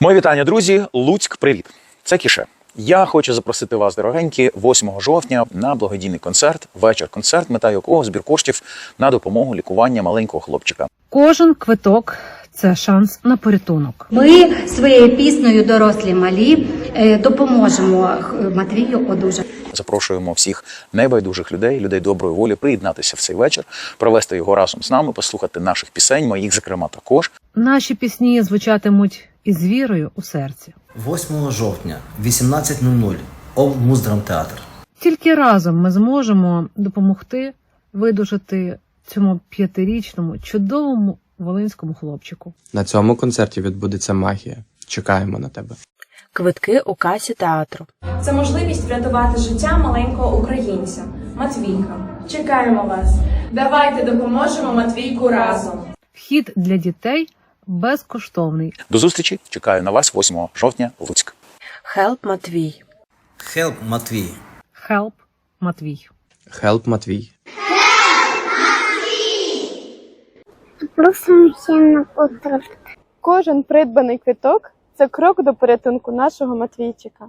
Мої вітання, друзі. Луцьк, привіт. Це Кіше. Я хочу запросити вас, дорогенькі, 8 жовтня на благодійний концерт, вечір-концерт, мета якого збір коштів на допомогу лікування маленького хлопчика. Кожен квиток це шанс на порятунок. Ми своєю піснею дорослі малі е, допоможемо е, Матвію одужати. Запрошуємо всіх небайдужих людей, людей доброї волі, приєднатися в цей вечір, провести його разом з нами, послухати наших пісень, моїх, зокрема, також. Наші пісні звучатимуть із вірою у серці. 8 жовтня, 18.00, ОВ Муздрамтеатр. Тільки разом ми зможемо допомогти видужати цьому п'ятирічному чудовому волинському хлопчику. На цьому концерті відбудеться магія. Чекаємо на тебе. Квитки у касі театру. Це можливість врятувати життя маленького українця Матвійка. Чекаємо вас. Давайте допоможемо Матвійку разом. Вхід для дітей безкоштовний. До зустрічі! Чекаю на вас 8 жовтня, Луцьк. Хелп Матвій. Хелп Матвій. Хелп Матвій. Хелп Матвій. Просимо на контракт. Кожен придбаний квиток це крок до порятунку нашого Матвійчика.